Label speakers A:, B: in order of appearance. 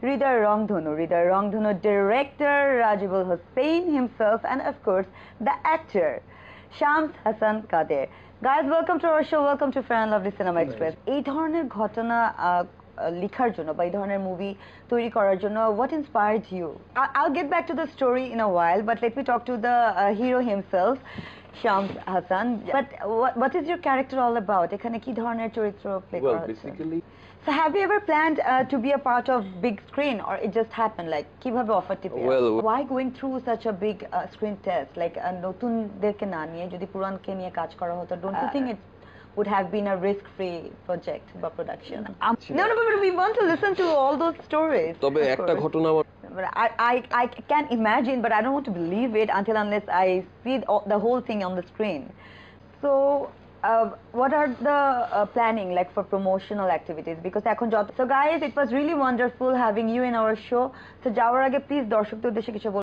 A: Hriday Rangdhanu, Hriday Rangdhanu director Rajibul Hussain himself, and of course the actor Shams Hassan Kader. Guys, welcome to our show. Welcome to Fair and Lovely Cinema Express. এই ধরনের ঘটনা আহ, লেখার জন্য বা এই ধরনের movie তৈরি করার জন্য হোয়াট ইন্সপায়ার্ড ইউ আইল get back to the story in a while but let me talk to the hero himself Shams Hasan but what is your character all about এখানে কি ধরনের চরিত্র প্লে
B: Well,
A: করা হচ্ছে
B: basically,
A: So have you ever planned uh, to be a part of big screen or it just happened like কিভাবে অফারটি পেয়ে
B: Well,
A: why going through such a big uh, screen test like uh, নতুনদেরকে না নিয়ে যদি পুরানকে নিয়ে কাজ করা হতো don't you think it would have been a risk free project বা production no no but we want to listen to all those stories
B: তবে
A: of
B: একটা
A: course.
B: ঘটনা আমার
A: But I, I, I can imagine, but I don't want to believe it until unless I see the- the whole thing on the screen. So, uh, what are the uh, planning like for promotional activities? Because এখন যত- so guys, it was really wonderful having you in our show. So যাওয়ার আগে please দর্শকদের উদ্দেশ্যে কিছু বলুন।